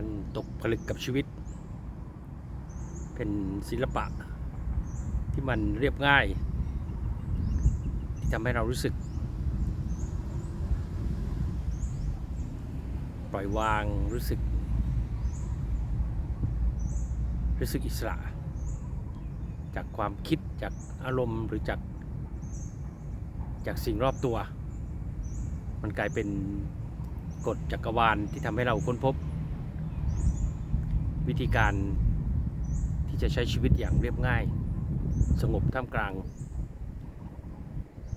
การตกผลึกกับชีวิต เป็นศิลปะที่มันเรียบง่าย ที่ทำให้เรารู้สึก ปล่อยวางรู้สึก รู้สึกอิสระ จากความคิดจากอารมณ์หรือจาก จากสิ่งรอบตัว มันกลายเป็นกฎจักรวาลที่ทำให้เราค้นพบ วิธีการที่จะใช้ชีวิตอย่างเรียบง่าย สงบท่ามกลาง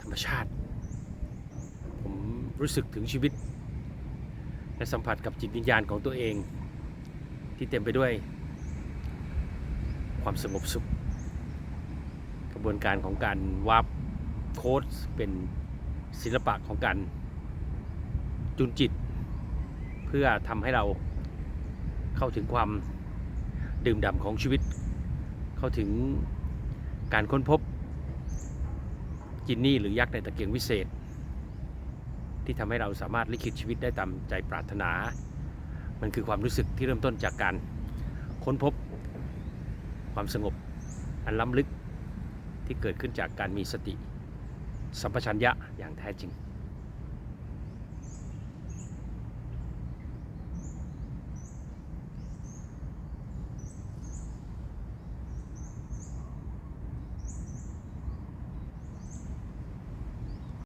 ธรรมชาติ ผมรู้สึกถึงชีวิต และสัมผัสกับจิตวิญญาณของตัวเอง ที่เต็มไปด้วย ความสงบสุข กระบวนการของการวาร์ปโค้ดเป็นศิลปะของการจุนจิต เพื่อทำให้เรา เข้าถึงความดื่มด่ำของชีวิต เข้าถึงการค้นพบจินนี่หรือยักษ์ในตะเกียงวิเศษ ที่ทำให้เราสามารถลิขิตชีวิตได้ตามใจปรารถนา มันคือความรู้สึกที่เริ่มต้นจากการค้นพบความสงบอันล้ำลึกที่เกิดขึ้นจากการมีสติ สัมปชัญญะอย่างแท้จริง